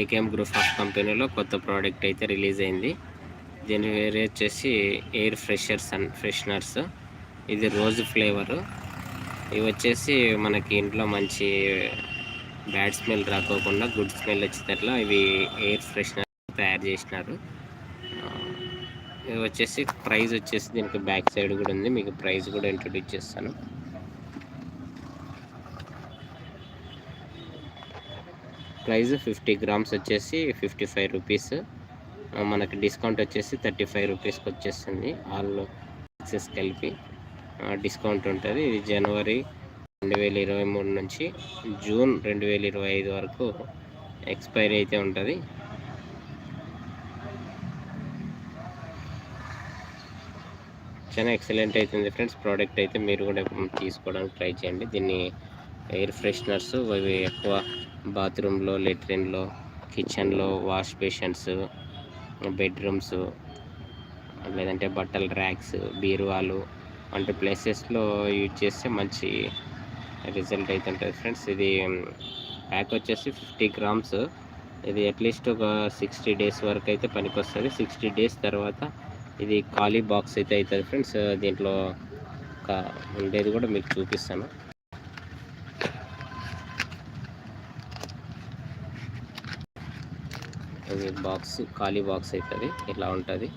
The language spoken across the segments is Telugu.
ఏకేఎం గ్రూప్ ఆఫ్ కంపెనీలో కొత్త ప్రోడక్ట్ అయితే రిలీజ్ అయింది. దీని వేరే వచ్చేసి ఎయిర్ ఫ్రెషర్స్ అండ్ ఫ్రెషనర్స్. ఇది రోజు ఫ్లేవరు. ఇవి వచ్చేసి మనకి ఇంట్లో మంచి బ్యాడ్ స్మెల్ రాకోకుండా గుడ్ స్మెల్ వచ్చేటట్లు ఇవి ఎయిర్ ఫ్రెషనర్ తయారు చేసినారు. ఇవి వచ్చేసి ప్రైస్ వచ్చేసి దీనికి బ్యాక్ సైడ్ కూడా ఉంది. మీకు ప్రైస్ కూడా ఇంట్రొడ్యూస్ చేస్తాను. ప్రైస్ ఫిఫ్టీ గ్రామ్స్ వచ్చేసి ఫిఫ్టీ ఫైవ్ రూపీస్. మనకి డిస్కౌంట్ వచ్చేసి థర్టీ ఫైవ్ రూపీస్కి వచ్చేస్తుంది ఆల్ ఎక్సెస్ కలిపి. డిస్కౌంట్ ఉంటుంది. ఇది జనవరి రెండు వేల ఇరవై మూడు నుంచి జూన్ రెండు వేల ఇరవై ఐదు వరకు ఎక్స్పైరీ అయితే ఉంటుంది. చాలా ఎక్సలెంట్ అవుతుంది ఫ్రెండ్స్. ప్రోడక్ట్ అయితే మీరు కూడా తీసుకోవడానికి ట్రై చేయండి. దీన్ని ఎయిర్ ఫ్రెషనర్స్ అవి ఎక్కువ బాత్రూంలో లెట్రిన్లో కిచెన్లో వాష్ బేషన్స్ బెడ్రూమ్స్ లేదంటే బట్టల ర్యాక్స్ బీరువాలు వంటి ప్లేసెస్లో యూజ్ చేస్తే మంచి రిజల్ట్ అయితే ఉంటుంది ఫ్రెండ్స్. ఇది ప్యాక్ వచ్చేసి ఫిఫ్టీ గ్రామ్స్. ఇది అట్లీస్ట్ ఒక సిక్స్టీ డేస్ వరకు అయితే పనికి వస్తుంది సిక్స్టీ డేస్ తర్వాత ఇది ఖాళీ బాక్స్ అయితే అవుతుంది ఫ్రెండ్స్. దీంట్లో ఒక ఉండేది కూడా మీకు చూపిస్తాను. ఇది బాక్స్ ఖాళీ బాక్స్ అవుతుంది ఇలా ఉంటుంది.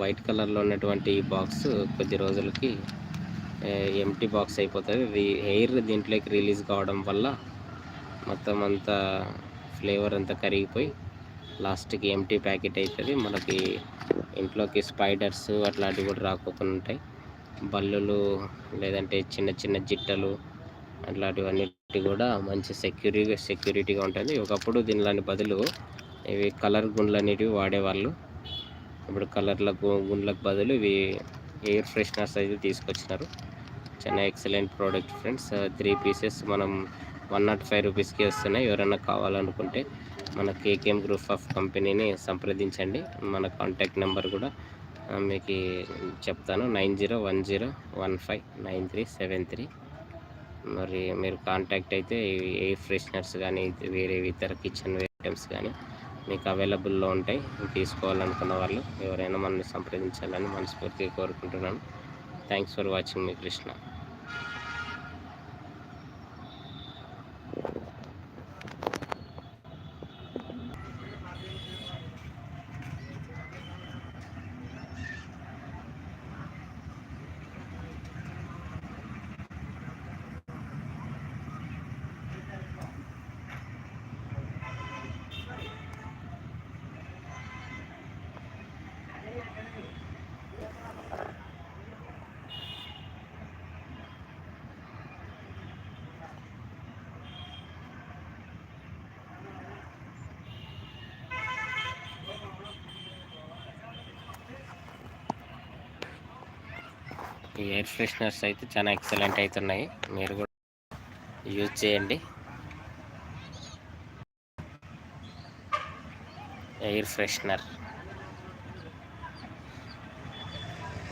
వైట్ కలర్లో ఉన్నటువంటి ఈ బాక్స్ కొద్ది రోజులకి ఎంటీ బాక్స్ అయిపోతుంది. ఇది ఎయిర్ దీంట్లోకి రిలీజ్ కావడం వల్ల మొత్తం అంతా ఫ్లేవర్ అంతా కరిగిపోయి లాస్ట్కి ఎంటీ ప్యాకెట్ అవుతుంది మనకి ఇంట్లోకి స్పైడర్స్ అట్లాంటివి కూడా రాకపోకుండా ఉంటాయి. బల్లులు లేదంటే చిన్న చిన్న జిట్టలు అట్లాంటివన్నిటి కూడా మంచి సెక్యూరి సెక్యూరిటీగా ఉంటుంది. ఒకప్పుడు దీనిలాంటి బదులు ఇవి కలర్ గుండ్లు అనేటివి వాడేవాళ్ళు. ఇప్పుడు కలర్ల గుండ్లకు బదులు ఇవి ఎయిర్ ఫ్రెషనర్స్ అయితే తీసుకొచ్చినారు. చాలా excellent product friends. Three pieces మనం వన్ నాట్ ఫైవ్ రూపీస్కి వస్తున్నాయి. ఎవరైనా కావాలనుకుంటే మన కేకేఎం గ్రూప్ ఆఫ్ కంపెనీని సంప్రదించండి. మన కాంటాక్ట్ నెంబర్ కూడా మీకు చెప్తాను. Nine zero one zero one five nine three seven three. మరి మీరు కాంటాక్ట్ అయితే ఎయిర్ ఫ్రెషనర్స్ కానీ వేరే ఇతర కిచెన్ ఐటమ్స్ కానీ మీకు అవైలబుల్లో ఉంటాయి. తీసుకోవాలనుకున్న వాళ్ళు ఎవరైనా మనల్ని సంప్రదించాలని మనస్ఫూర్తిగా కోరుకుంటున్నాను. థ్యాంక్స్ ఫర్ వాచింగ్ మీ కృష్ణ ఈ ఎయిర్ ఫ్రెషనర్స్ అయితే చాలా ఎక్సలెంట్ అవుతున్నాయి మీరు కూడా యూజ్ చేయండి. ఎయిర్ ఫ్రెషనర్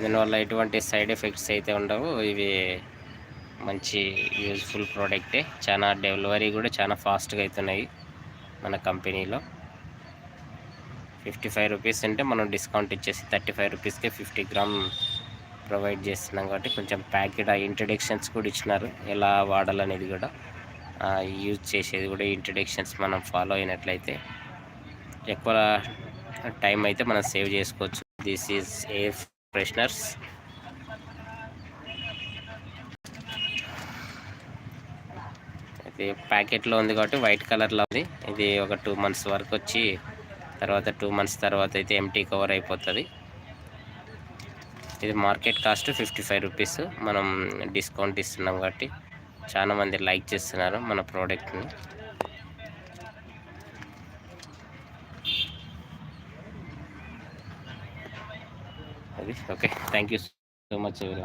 దీనివల్ల ఎటువంటి సైడ్ ఎఫెక్ట్స్ అయితే ఉండవు. ఇవి మంచి యూజ్ఫుల్ ప్రోడక్టే చాలా డెలివరీ కూడా చాలా ఫాస్ట్గా అవుతున్నాయి మన కంపెనీలో. ఫిఫ్టీ ఫైవ్ రూపీస్ అంటే మనం డిస్కౌంట్ ఇచ్చేసి థర్టీ ఫైవ్ రూపీస్కే ఫిఫ్టీ గ్రామ్ ప్రొవైడ్ చేస్తున్నాం కాబట్టి కొంచెం ప్యాకెట్ ఆ ఇంట్రడక్షన్స్ కూడా ఇచ్చినారు. ఎలా వాడాలనేది కూడా యూజ్ చేసేది కూడా ఇంట్రడక్షన్స్ మనం ఫాలో అయినట్లయితే ఎక్కువ టైం అయితే మనం సేవ్ చేసుకోవచ్చు. దిస్ ఈజ్ ఎయిర్ ఫ్రెషనర్స్ ఇది ప్యాకెట్లో ఉంది కాబట్టి వైట్ కలర్లో ఉంది. ఇది ఒక టూ మంత్స్ వరకు వచ్చి తర్వాత టూ మంత్స్ తర్వాత అయితే ఎంటీ కవర్ అయిపోతుంది. ఇది market cost fifty five rupees. మనం డిస్కౌంట్ ఇస్తున్నాం కాబట్టి చాలా మంది లైక్ చేస్తున్నారు మన ప్రోడక్ట్ని. అది okay. Thank you so much ఎవరి